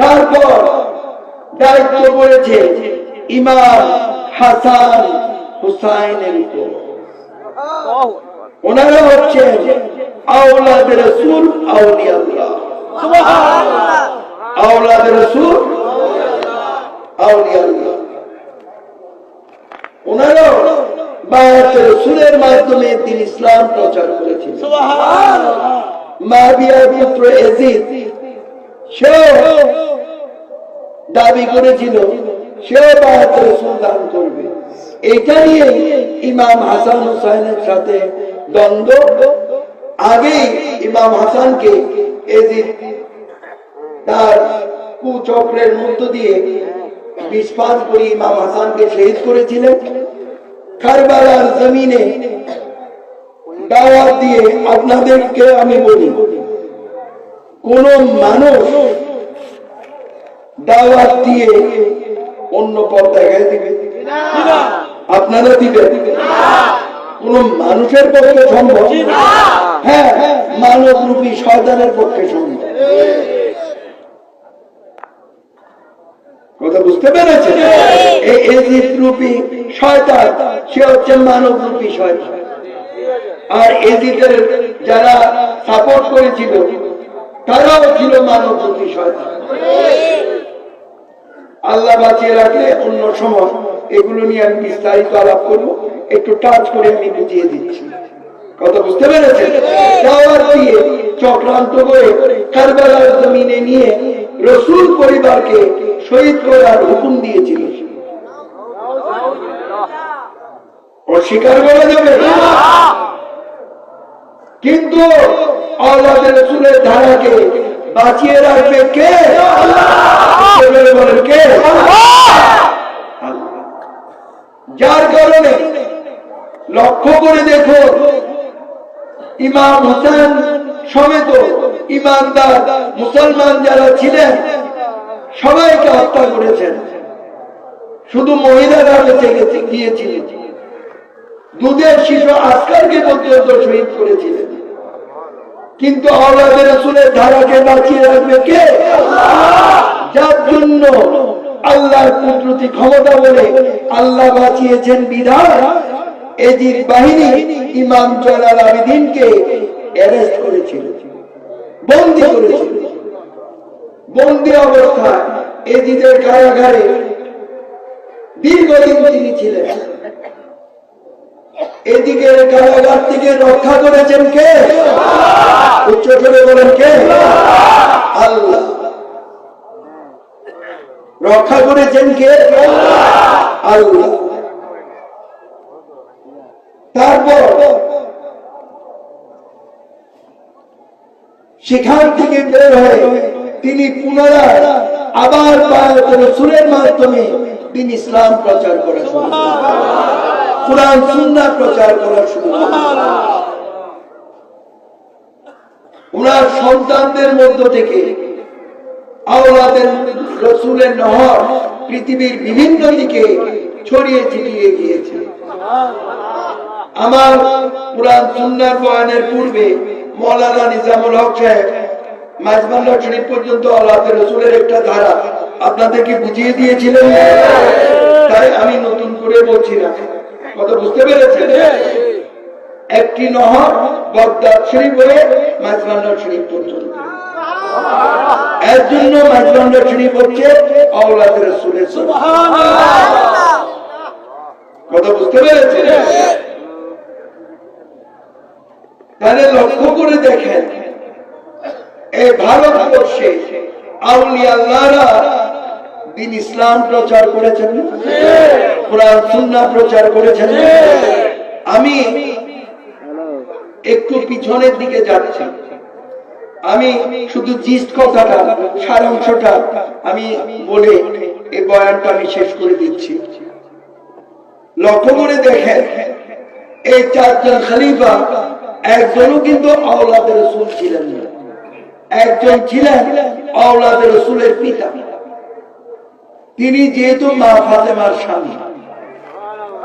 তারপর দায়িত্ব পড়েছে ইমাম হাসান হুসাইনের উপর। ওনারা হচ্ছেন আওলাদ রসুল আউলিয়াল্লাহ আওলাদ রসুল আউলিয়াল্লাহ ওনারাও বায়াত রসুলের মাধ্যমে তিনি ইসলাম প্রচার করেছেন মাবিয়ার পুত্র এজিদ দাবি করেছিল সেও করবে। এটা নিয়ে ইমাম হাসান হুসাইনের সাথে দ্বন্দ্ব। আগে ইমাম হাসানকে তার কুচক্রের মধ্য দিয়ে বিশ্বাস করে ইমাম হাসানকে শহীদ করেছিলেন। কারবালার জমিনে দাওয়াত দিয়ে আপনাদেরকে আমি বলি কোন মানুষ দাওয়াত দিয়ে অন্য পথ দেখায় দিবে? আপনারা দিবেন? কোন মানুষের পক্ষে সম্ভব? হ্যাঁ মানব রূপী শয়তানের পক্ষে সম্ভব। কথা বুঝতে পেরেছেন? এই এজিদ রূপী শয়তান সে হচ্ছে মানব রূপী শয়তান। আর এজিদের যারা সাপোর্ট করেছিল তারাও ছিল মানব রূপী শয়তান। আল্লাহ বাঁচিয়ে রাখলে অন্য সময় এগুলো নিয়ে আমি বিস্তারিত আলাপ করব, একটু টাচ করে আমি বুঝিয়ে দিচ্ছি। কথা বুঝতে পেরেছেন? দাওয়াত দিয়ে চক্রান্ত করে কারবালার জমিনে নিয়ে রসুল পরিবারকে শহীদ করার হুকুম দিয়েছিল। অস্বীকার করা যাবে। কিন্তু ধারাকে বাঁচিয়ে রাখবে কে? কে? যার কারণে লক্ষ্য করে দেখো ইমাম হোসেন সমেত ইমানদার মুসলমান যারা ছিলেন, সবাইকে হত্যা করেছেন। শুধু মহিলারা বেঁচে গিয়েছিলেন। দুধের শিশু আজকালকে পর্যন্ত শহীদ করেছিলেন। কিন্তু আওলাদের রসুলের ধারাকে বাঁচিয়ে রাখবে কে? যার জন্য আল্লাহর কুদরতি ক্ষমতা বলে আল্লাহ বাঁচিয়েছেন বিধান। এজির বাহিনী ইমাম জলাল আবিদিনকে অ্যারেস্ট করেছিল বন্দি করেছিল। বন্দি অবস্থায় এজিদের কারাগারে দীর্ঘদিন তিনি ছিলেন। এদিকে কারাগার থেকে রক্ষা করেছেন কে? উচ্চ করে বলেন কে? আল্লাহ। রক্ষা করেছেন কে? আল্লাহ। তারপর সেখান থেকে বের হয়ে তিনি পুনরায় আবার রসুলের মাধ্যমে তিনি ইসলাম প্রচার করা শুরু করেন। কোরআন প্রচার সন্তানদের মধ্য থেকে আওলাদের রসুলের নহর পৃথিবীর বিভিন্ন দিকে ছড়িয়ে ছিটিয়ে গিয়েছে। আমার পুরাণ সুন্নার বয়ানের পূর্বে মৌলানা নিজামুল হক সাহেব পর্যন্ত আল্লাহের রসুলের একটা ধারা আপনাদেরকে বুঝিয়ে দিয়েছিলেন? তাই আমি নতুন করে বলছি না। কথা বুঝতে পেরেছেন? একটি নহর বগদাদ শরীফ হয়ে মাঝবান্ডা শরীফ পর্যন্ত। এর জন্য শরীফ হচ্ছে আওলাদের। কথা বুঝতে পেরেছেন? তাহলে লক্ষ্য করে দেখেন এই ভারতবর্ষে আউলিয়া আল্লাহরা দিন ইসলাম প্রচার করেছেন? কোরআন, সুন্নাহ প্রচার করেছেন? আমি একটু পিছনের দিকে যাচ্ছি। আমি শুধু জিস্ট কথাটা সারাংশটা আমি বলে এই বয়ানটা আমি শেষ করে দিচ্ছি। লক্ষ্য করে দেখেন, এই চারজন খলিফা একজনও কিন্তু আওলাদের রসুল ছিলেন না। একজন ছিলেন আওলাদের রসুলের পিতা। তিনি যেহেতু মা ফাতেমার স্বামী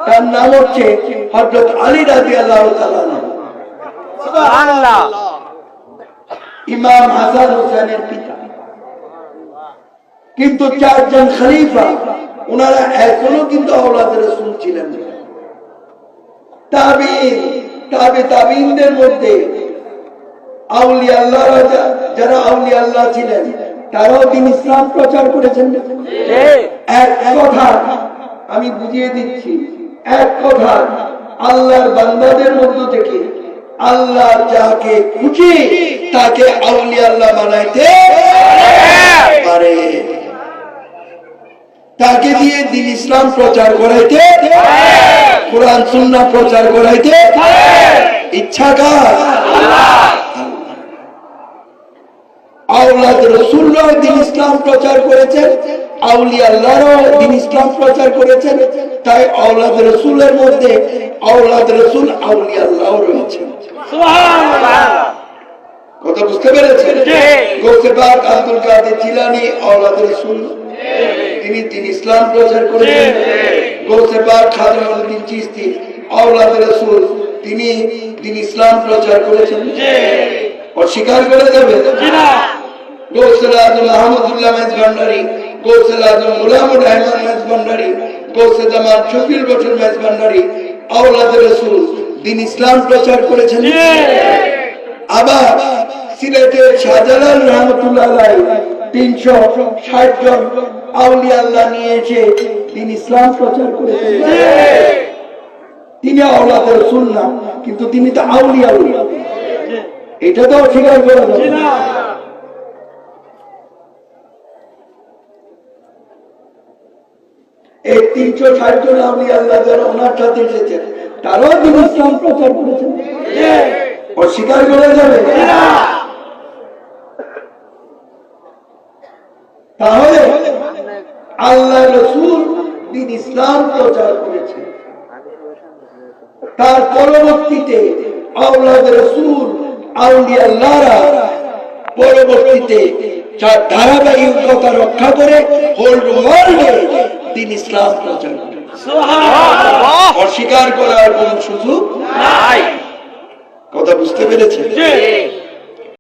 তার নাম হচ্ছে হজরত আলী রাজি আল্লাহ ইমাম হাসান হোসেনের পিতা। কিন্তু চারজন খলিফা ওনারা এখনও কিন্তু আওলাদের রসুল ছিলেন তাবিন তাবে তাবিনদের মধ্যে আউলি আল্লাহ যারা আউলি আল্লাহ ছিলেন তারাও তিনি ইসলাম প্রচার করেছেন। এক কথা আমি বুঝিয়ে দিচ্ছি এক কথা আল্লাহর বান্দাদের মধ্য থেকে আল্লাহ যাকে খুশি তাকে আউলিয়া আল্লাহ বানাইতে পারে। তাকে দিয়ে দিন ইসলাম প্রচার করাইতে কোরআন সুন্নাহ প্রচার করাইতে ইচ্ছা কার? আউলাদ রসুল্লাহ দিন ইসলাম প্রচার করেছেন আউলি দিন ইসলাম প্রচার করেছেন তাই আউলাদ রসুলের মধ্যে আউলাদ রসুল আউলি রয়েছে। কথা বুঝতে পেরেছেন? গোসে আব্দুল কাদের জিলানি আউলাদ রসুল। তিনি দিন ইসলাম প্রচার করেছেন। চিস্তি রসুল তিনি দিন ইসলাম প্রচার করেছেন। অস্বীকার করে দেবে আজম আহমদুল্লাহ মেজ ভান্ডারি আজম রহমান মেজ ভান্ডারি জামান শফিল বছর মেজ ভান্ডারি, আওলাদ রসুল দিন ইসলাম প্রচার করেছেন। আবার শাহজালাল রহমতুল্লাহ তিনশো ষাট জন আউলিয়া আল্লাহ নিয়ে এসে দিন ইসলাম প্রচার করেছেন। তিনি আওলাদ রসুল না, কিন্তু তিনি তো আউলিয়া আউলিয়া এটা তো অস্বীকার করা না। এই তিনশো ষাট আপনি আল্লাহ যারা ওনার সাথে এসেছেন, তারাও দিন ইসলাম প্রচার করেছেন। অস্বীকার করা যাবে। তাহলে আল্লাহ রসুল দিন ইসলাম প্রচার করেছেন তার পরবর্তীতে আউলাদ রসুল আল্লাহরা পরবর্তীতে ধারাবাহিকতা রক্ষা করে হোল্ড ওয়ার্ল্ডে দিন ইসলাম প্রচার অস্বীকার করার কোন সুযোগ নাই। কথা বুঝতে পেরেছে